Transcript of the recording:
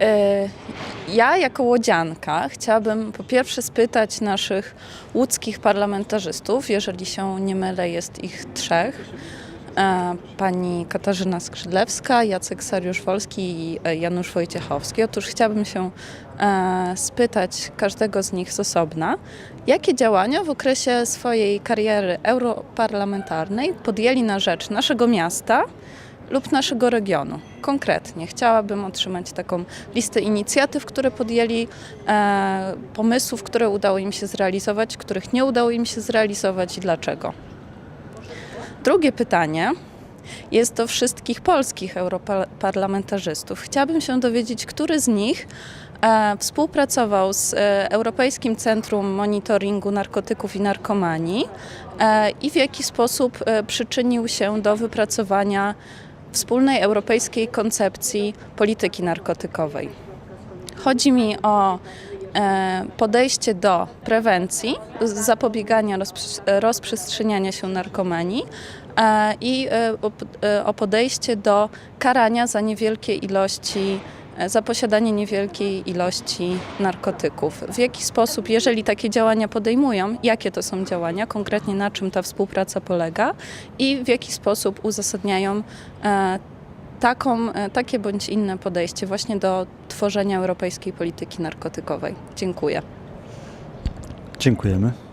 E, Ja jako łodzianka chciałabym po pierwsze spytać naszych łódzkich parlamentarzystów, jeżeli się nie mylę, jest ich trzech. E, Pani Katarzyna Skrzydlewska, Jacek Sariusz-Wolski i e, Janusz Wojciechowski. Otóż chciałabym się spytać każdego z nich z osobna, jakie działania w okresie swojej kariery europarlamentarnej podjęli na rzecz naszego miasta lub naszego regionu. Konkretnie chciałabym otrzymać taką listę inicjatyw, które podjęli, e, pomysłów, które udało im się zrealizować, których nie udało im się zrealizować i dlaczego. Drugie pytanie jest do wszystkich polskich europarlamentarzystów. Chciałabym się dowiedzieć, który z nich e, współpracował z e, Europejskim Centrum Monitoringu Narkotyków i Narkomanii e, i w jaki sposób przyczynił się do wypracowania wspólnej europejskiej koncepcji polityki narkotykowej. Chodzi mi o e, podejście do prewencji, zapobiegania rozprze- rozprzestrzeniania się narkomanii e, i e, o podejście do karania za niewielkie ilości, za posiadanie niewielkiej ilości narkotyków. W jaki sposób, jeżeli takie działania podejmują, jakie to są działania, konkretnie na czym ta współpraca polega i w jaki sposób uzasadniają e, taką, e, takie bądź inne podejście właśnie do tworzenia europejskiej polityki narkotykowej. Dziękuję. Dziękujemy.